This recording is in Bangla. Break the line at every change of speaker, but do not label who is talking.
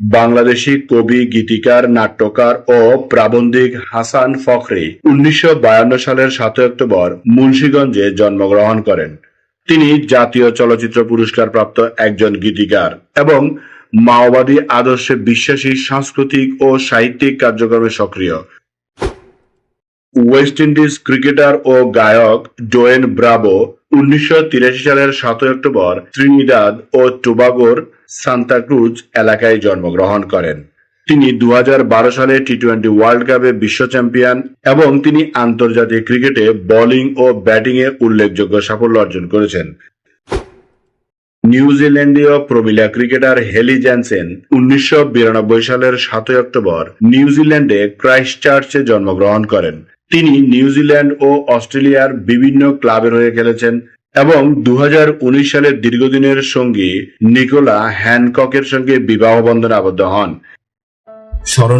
বাংলাদেশি কবি, গীতিকার, নাট্যকার ও প্রাবন্ধিক হাসান ফখরি উনিশশো সালের সাতই অক্টোবর মুন্সিগঞ্জে জন্মগ্রহণ করেন। তিনি জাতীয় চলচ্চিত্র পুরস্কার প্রাপ্ত একজন গীতিকার এবং মাওবাদী আদর্শে বিশ্বাসী, সাংস্কৃতিক ও সাহিত্যিক কার্যক্রমে সক্রিয়। ওয়েস্ট ইন্ডিজ ক্রিকেটার ও গায়ক ডোয়েন ব্রাভো উনিশশো তিরাশি সালের সাতই অক্টোবর ত্রিনিদাদ ও টোবাগোর সান্তাক্রুজ এলাকায় জন্মগ্রহণ করেন। তিনি দু হাজার বারো সালে টি টোয়েন্টি ওয়ার্ল্ড কাপে বিশ্ব চ্যাম্পিয়ন এবং তিনি আন্তর্জাতিক ক্রিকেটে বোলিং ও ব্যাটিংয়ে উল্লেখযোগ্য সাফল্য অর্জন করেছেন। নিউজিল্যান্ডীয় প্রমিলা ক্রিকেটার হেলি জ্যানসেন উনিশশো বিরানব্বই সালের সাতই অক্টোবর নিউজিল্যান্ডে ক্রাইস্ট চার্চে জন্মগ্রহণ করেন। তিনি নিউজিল্যান্ড ও অস্ট্রেলিয়ার বিভিন্ন ক্লাবের হয়ে খেলেছেন। এবং দু হাজার উনিশ সালের দীর্ঘদিনের সঙ্গী নিকোলা হ্যানককের সঙ্গে বিবাহ বন্ধনে আবদ্ধ হন।
স্মরণ